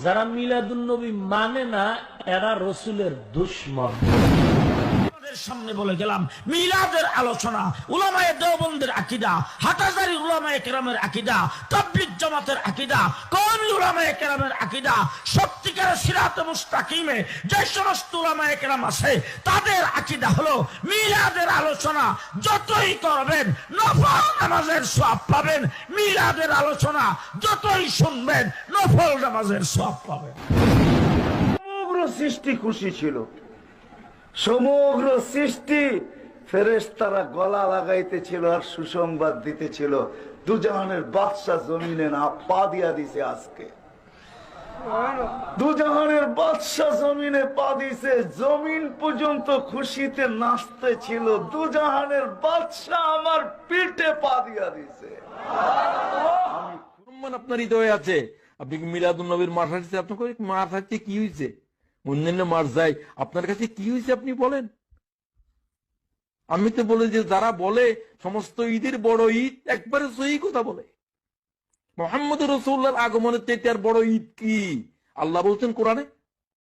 যারা মিলাদুল নবী মানে না এরা রসুলের দুশ্মন। আপনাদের সামনে বলে গেলাম, মিলাদের আলোচনা, উলামায়ে দেওবন্দের আকিদা, হাটাজারি উলামায়ে কেরামের আকিদা, তাবলিগ জামাতের আকিদা কওমি উলামায়ে কেরামের আকিদা, সত্যিকারের সিরাত মুস্তাকিমে যে সমস্ত উলামায়ে কেরাম আছে, তাদের আকিদা হলো মিলাদের আলোচনা, যতই করবেন, নফল নামাজের সওয়াব পাবেন, মিলাদের আলোচনা, যতই শুনবেন, নফল নামাজের সওয়াব পাবেন। সমগ্র সৃষ্টি খুশি ছিল। সমগ্র সৃষ্টি ফেরেস তারা গলা লাগাইতেছিল আর সুসংবাদ দিতেছিল। দুজাহানের বাদশাহ জমিনে না, পা দিয়া দিছে আজকে। দুজাহানের বাদশাহ জমিনে পা দিছে, জমিন পর্যন্ত খুশিতে নাচতে ছিল দুজাহানের বাদশাহ আমার পিঠে পা দিয়া দিছে। আপনার হৃদয়ে আছে। আপনি মিলাদুল নবীর হাসছে আপনার হাসছে কি হয়েছে অন্যান্য মার যায়। আপনার কাছে কি হয়েছে আপনি বলেন? আমি তো বলি যে যারা বলে, সমস্ত ঈদের বড় ঈদ একবারে সহি কথা বলে। মোহাম্মদ রসুল্লার আগমনের চেয়ে আর বড় ঈদ কি? আল্লাহ বলছেন কোরআনে?